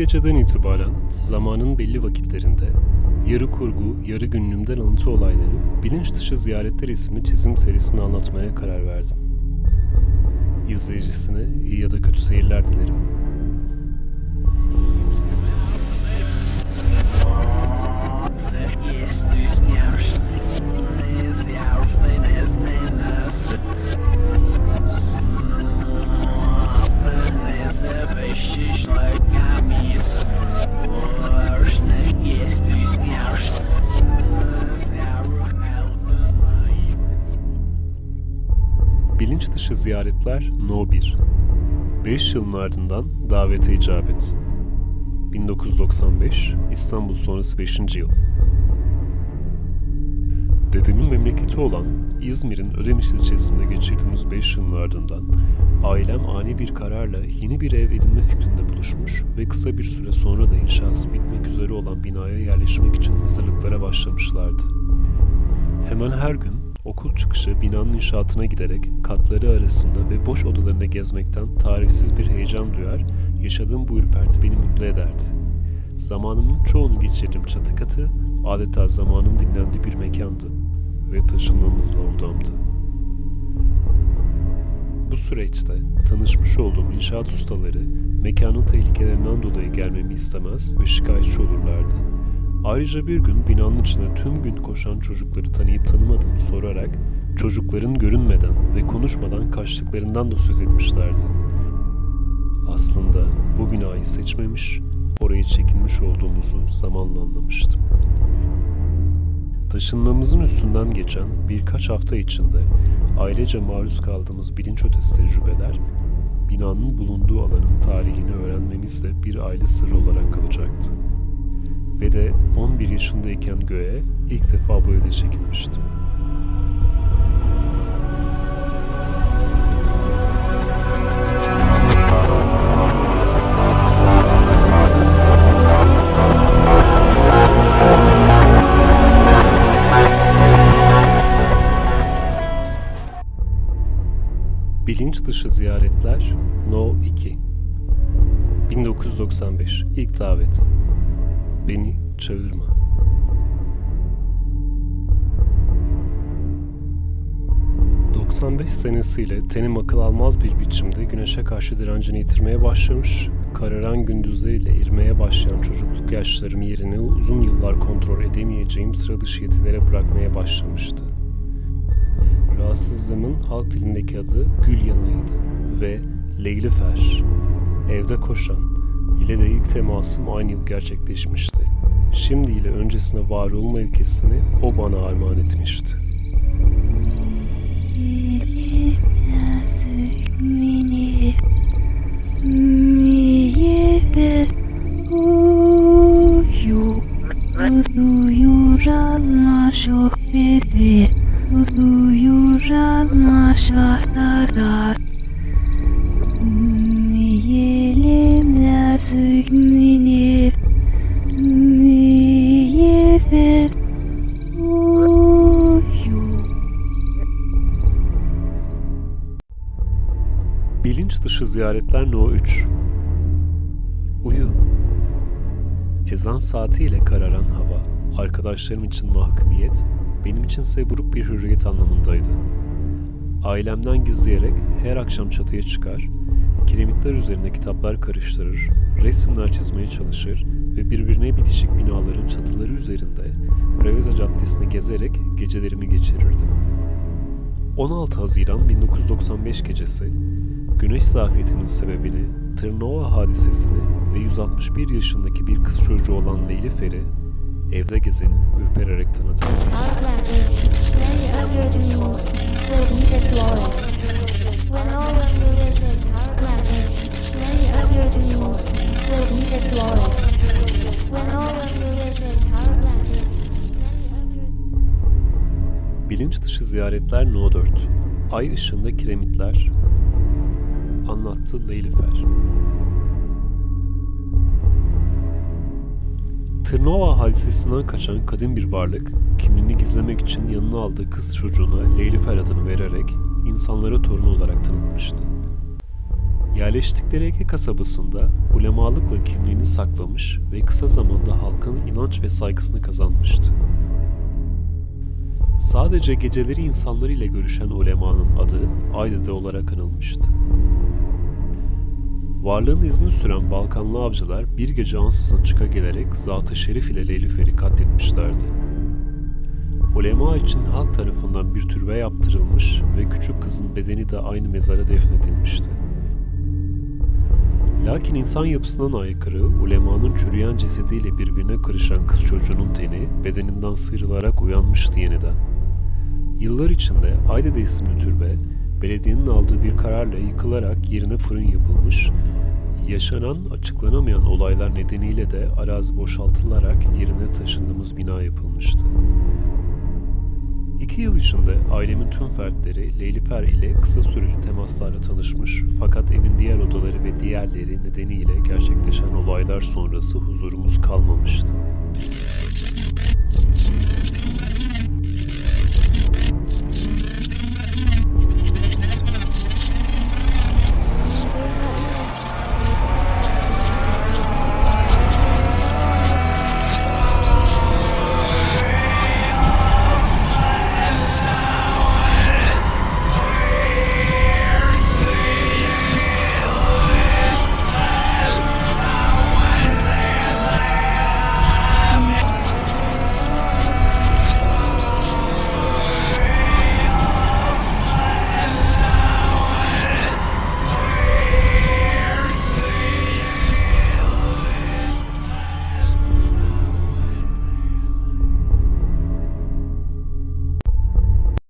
geceden itibaren zamanın belli vakitlerinde yarı kurgu, yarı günlüğümden alıntı olayları Bilinç Dışı Ziyaretler isimli çizim serisini anlatmaya karar verdim. İzleyicisine iyi ya da kötü seyirler dilerim. Ziyaretler No 1 5 yılın ardından davete icabet 1995 İstanbul sonrası 5. yıl Dedemin memleketi olan İzmir'in Ödemiş ilçesinde geçirdiğimiz 5 yılın ardından ailem ani bir kararla yeni bir ev edinme fikrinde buluşmuş ve kısa bir süre sonra da inşası bitmek üzere olan binaya yerleşmek için hazırlıklara başlamışlardı. Hemen her gün okul çıkışı binanın inşaatına giderek katları arasında ve boş odalarında gezmekten tarifsiz bir heyecan duyar, yaşadığım bu ürperti beni mutlu ederdi. Zamanımın çoğunu geçirdiğim çatı katı adeta zamanın dinlendiği bir mekandı ve taşınmamızla odamdı. Bu süreçte tanışmış olduğum inşaat ustaları mekanın tehlikelerinden dolayı gelmemi istemez ve şikayetçi olurlardı. Ayrıca bir gün binanın içinde tüm gün koşan çocukları tanıyıp tanımadığımı sorarak çocukların görünmeden ve konuşmadan kaçtıklarından da söz etmişlerdi. Aslında bu binayı seçmemiş, oraya çekinmiş olduğumuzu zamanla anlamıştım. Taşınmamızın üstünden geçen birkaç hafta içinde ailece maruz kaldığımız bilinç ötesi tecrübeler, binanın bulunduğu alanın tarihini öğrenmemizle bir aile sırrı olarak kalacaktı. Ve de 11 yaşındayken göğe ilk defa bu evde çekilmiştim. Bilinç dışı ziyaretler No 2 1995 İlk davet Beni çağırma. ...95 senesiyle tenim akıl almaz bir biçimde güneşe karşı direncini yitirmeye başlamış... ...kararan gündüzleriyle erimeye başlayan çocukluk yaşlarım yerine uzun yıllar kontrol edemeyeceğim sıra dışı yetilere bırakmaya başlamıştı. Rahatsızlığımın halk dilindeki adı Gül Yanı'ydı ve Leylifer, evde koşan, ile de ilk temasım aynı yıl gerçekleşmişti. Şimdi ile öncesine var olma ilkesini o bana armağan etmişti. Duyur Allah şahtada Bilinç dışı ziyaretler No 3 Uyu. Ezan saatiyle kararan hava, arkadaşlarım için mahkumiyet, benim içinse buruk bir hürriyet anlamındaydı. Ailemden gizleyerek her akşam çatıya çıkar, kiremitler üzerine kitaplar karıştırır, resimler çizmeye çalışır ve birbirine bitişik binaların çatıları üzerinde Preveza Caddesi'ni gezerek gecelerimi geçirirdim. 16 Haziran 1995 gecesi güneş zafiyetinin sebebini Tırnova hadisesini ve 161 yaşındaki bir kız çocuğu olan Leyli evde gezeni ürpererek tanıdı. When all of you listen, many of your dreams will be destroyed. When all of listen, many of your Bilinç dışı ziyaretler No 4 Ay ışığında kiremitler Anlattı Leylifer Tırnova hadisesinden kaçan kadın bir varlık, kimliğini gizlemek için yanına aldığı kız çocuğuna Leylifer adını vererek insanlara torunu olarak tanıtmıştı. Yerleştikleri Ege kasabasında ulemalıkla kimliğini saklamış ve kısa zamanda halkın inanç ve saygısını kazanmıştı. Sadece geceleri insanlarıyla görüşen ulemanın adı Aydede olarak anılmıştı. Varlığın izini süren Balkanlı avcılar bir gece ansızın çıka gelerek Zat-ı Şerif ile Leylifer'i katletmişlerdi. Ulema için halk tarafından bir türbe yaptırılmış ve küçük kızın bedeni de aynı mezara defnedilmişti. Lakin insan yapısından aykırı, ulemanın çürüyen cesediyle birbirine karışan kız çocuğunun teni bedeninden sıyrılarak uyanmıştı yeniden. Yıllar içinde Aydede isimli türbe, belediyenin aldığı bir kararla yıkılarak yerine fırın yapılmış, yaşanan açıklanamayan olaylar nedeniyle de arazi boşaltılarak yerine taşındığımız bina yapılmıştı. İki yıl içinde ailemin tüm fertleri Leylifer ile kısa süreli temaslarla tanışmış fakat evin diğer odaları ve diğerleri nedeniyle gerçekleşen olaylar sonrası huzurumuz kalmamıştı.